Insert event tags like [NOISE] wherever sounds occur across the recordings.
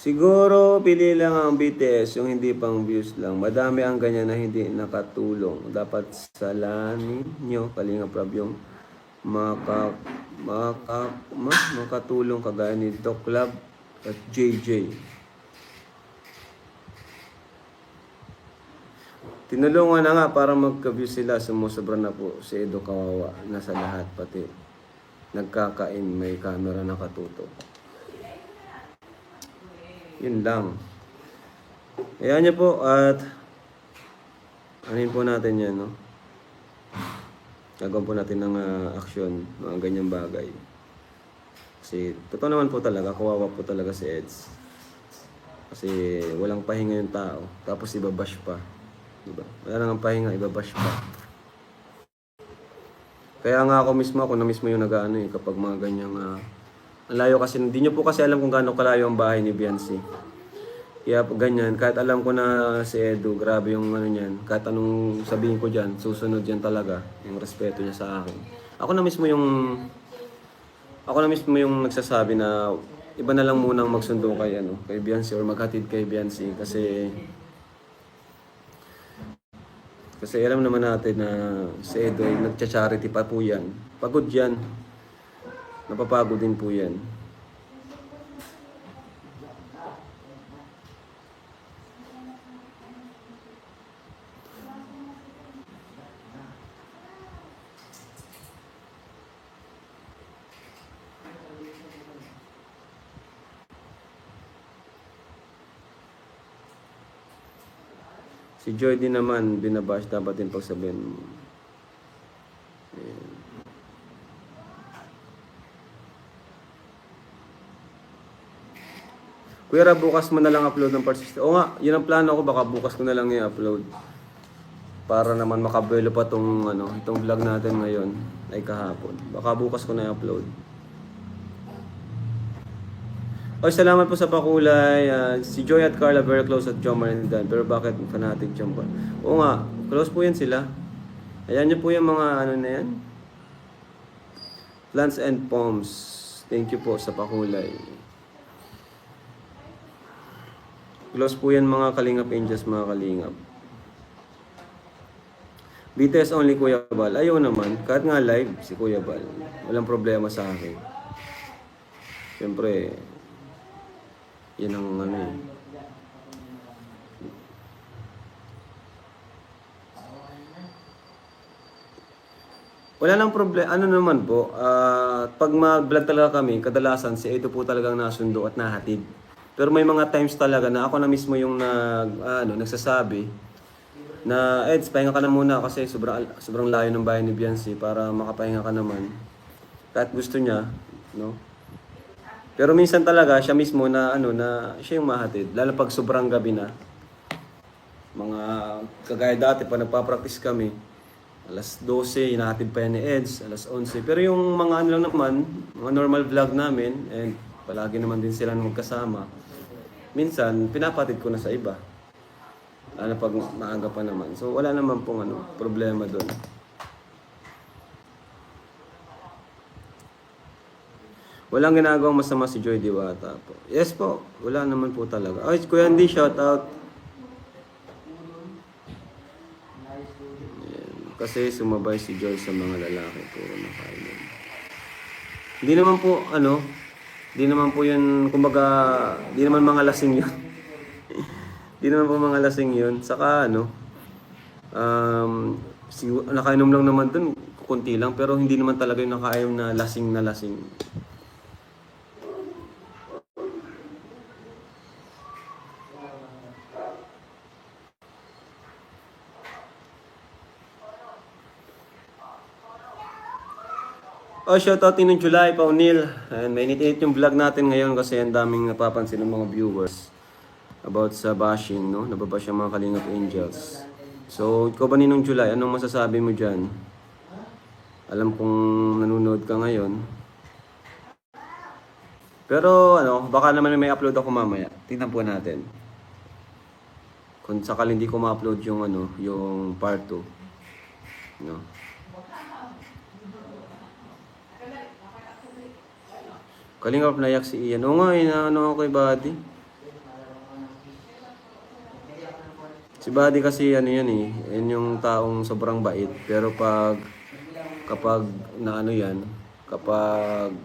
Siguro, pili lang ang BTS, yung hindi pang views lang. Madami ang ganyan na hindi nakatulong. Dapat salanin nyo, Kalinga Prab, yung maka, maka, ma, makatulong kagaya ni Doc Club at JJ. Tinulungan na nga para magka-view sila. Sumusobra na po si Edo Kawawa. Nasa lahat pati. Nagkakain, may camera nakatutok. Yun lang. Ayan niyo po at anin po natin yan, no? Gagawin po natin ng ah, aksyon, mga ganyang bagay. Kasi, totoo naman po talaga, kawawa po talaga si Eds. Kasi walang pahinga yung tao, tapos ibabash pa. Diba? Wala nang pahinga, ibabash pa. Kaya nga ako mismo, ako na mismo yung nag-ano eh, kapag mga ganyang... ah, ang layo kasi, hindi nyo po kasi alam kung gaano kalayo ang bahay ni Biancy. Kaya pag ganyan, kahit alam ko na si Edu, grabe yung ano niyan, kahit anong sabihin ko dyan, susunod yan talaga, yung respeto niya sa akin. Ako na mismo yung, ako na mismo yung nagsasabi na iba na lang munang magsundo kay ano, kay Biancy or maghatid kay Biancy kasi kasi alam naman natin na si Edo ay nagcha-charity pa po yan. Pagod yan. Napapagod din po yan. Si Joy din naman, binabash, dapat din pagsabihin. Ayan. Kuya bukas mo na lang upload ng parts. O nga, yun ang plano ko, baka bukas ko na lang i-upload. Para naman makabuelo pa tong, ano, itong vlog natin ngayon, ay kahapon. Baka bukas ko na i-upload. Oy, salamat po sa pakulay. Ah, si Joy at Carla very close at John and Dan. Pero bakit fanatic John pa? Oo nga, close po yan sila. Ayan niyo po yung mga ano na yan. Plants and Palms. Thank you po sa pakulay. Close po yan mga Kalingap Angels, mga Kalingap. BTS only Kuya Bal. Ayaw naman. Kahit nga live, si Kuya Bal. Walang problema sa akin. Siyempre, yan ang ano eh. Wala nang problema. Ano naman po, ah, pag mag-vlog talaga kami, kadalasan si ito po talagang nasundo at nahatid. Pero may mga times talaga na ako na mismo yung nag, ano, nagsasabi na Eds, pahinga ka na muna kasi sobrang, sobrang layo ng bahay ni Biancy para makapahinga ka naman. Kahit gusto niya, no? Pero minsan talaga siya mismo na ano na siya yung mahatid lalo pag sobrang gabi na. Mga kagaya dati pa nagpa-practice kami. Alas 12, inahatid pa yan ni Eds, alas 11. Pero yung mga ano lang naman, mga normal vlog namin, and palagi naman din sila magkasama. Minsan, pinapatid ko na sa iba. Lalo pag maaga pa naman. So, wala naman pong ano, problema doon. Walang ginagawang masama si Joy Diwata po. Yes po, wala naman po talaga. Ay, Kuya Andy, shout out. Kasi sumabay si Joy sa mga lalaki puro na kailan. Hindi naman po, ano, hindi naman po yun, kumbaga, hindi naman mga lasing yun. [LAUGHS] Hindi naman po mga lasing yun. Saka, ano, um, si, nakainom lang naman dun, kunti lang, pero hindi naman talaga yung nakainom na lasing na lasing. Oh, shoutout din ng July, Paunil. And mainit-init yung vlog natin ngayon kasi ang daming napapansin ng mga viewers about sa bashing, no? Nababash yung mga Kalingap Angels. So, ikaw ba ninong July, anong masasabi mo dyan? Alam kong nanonood ka ngayon. Pero ano, baka naman may upload ako mamaya. Tingnan po natin. Kung sakali hindi ko ma-upload yung ano, yung part 2. No? Kalingap nayak si Ian. Oo nga, inaano ako kay Buddy. Si Buddy kasi ano yan eh. Yan yung taong sobrang bait. Pero pag kapag naano yan, kapag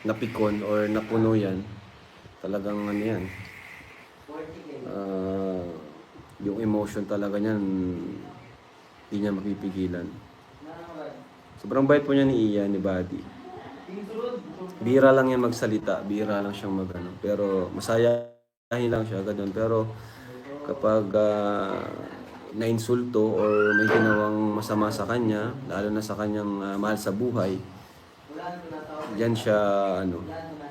napikon or napuno yan, talagang ano yan. Uh, yung emotion talaga niyan, hindi niya mapipigilan. Sobrang bait po niya ni Ian, ni Buddy. Bira lang yan magsalita, bira lang siyang magano. Pero masayahin lang siya, ganun. Pero kapag ah, nainsulto or may ginawang masama sa kanya, lalo na sa kanyang ah, mahal sa buhay, diyan siya ano,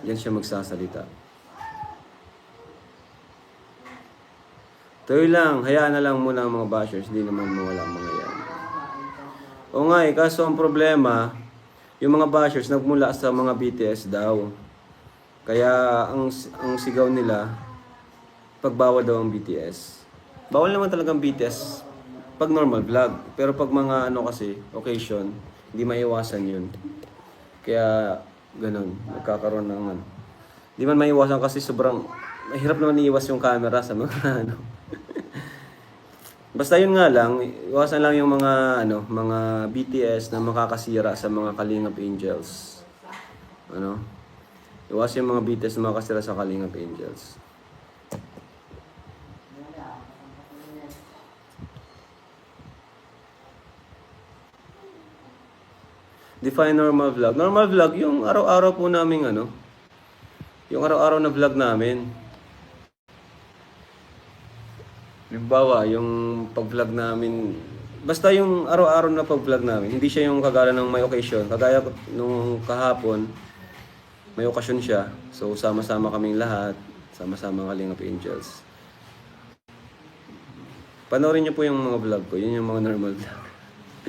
diyan siya magsasalita. Tuloy lang, hayaan na lang muna ang mga bashers, hindi naman mawala ang mga yan. O nga eh, kaso ang problema, yung mga bashers nagmula sa mga BTS daw. Kaya ang ang sigaw nila, pagbawal daw ang BTS. Bawal naman talagang BTS pag normal vlog. Pero pag mga ano kasi, occasion, hindi maiwasan yun. Kaya, ganun, nagkakaroon ng ano. Hindi man maiwasan kasi sobrang, mahirap naman iiwas yung camera sa mga [LAUGHS] ano. Basta yun nga lang, iwasan lang yung mga ano, mga BTS na makakasira sa mga Kalingap Angels. Ano? Iwasan yung mga BTS na makakasira sa Kalingap Angels. Define normal vlog. Normal vlog, yung araw-araw po namin ano, yung araw-araw na vlog namin. Halimbawa, yung pag-vlog namin, basta yung araw-araw na pag-vlog namin, hindi siya yung kagaya ng may occasion. Kagaya nung kahapon, may okasyon siya. So, sama-sama kaming lahat. Sama-sama ang Kalingap Angels. Panoorin niyo po yung mga vlog ko. Yun yung mga normal vlog.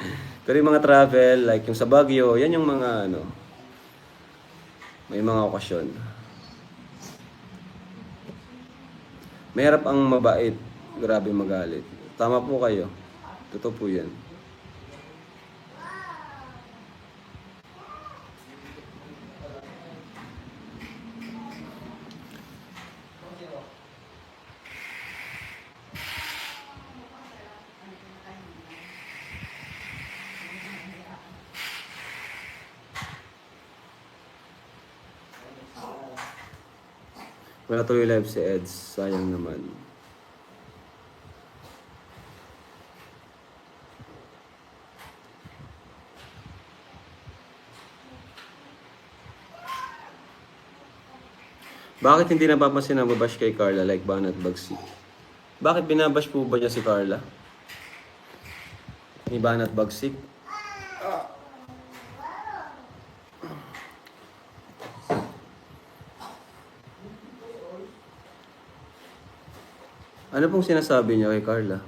[LAUGHS] Pero yung mga travel, like yung sa Baguio, yan yung mga ano, may mga okasyon. Mahirap ang mabait, grabe magalit. Tama po kayo. Totoo po yan. Wala tuloy live si Eds. Sayang naman. Bakit hindi napapansin ang babash kay Carla like Banat Bagsi? Bakit binabash po ba niya si Carla? Ni Banat Bagsik? Ano pong sinasabi niya kay Carla?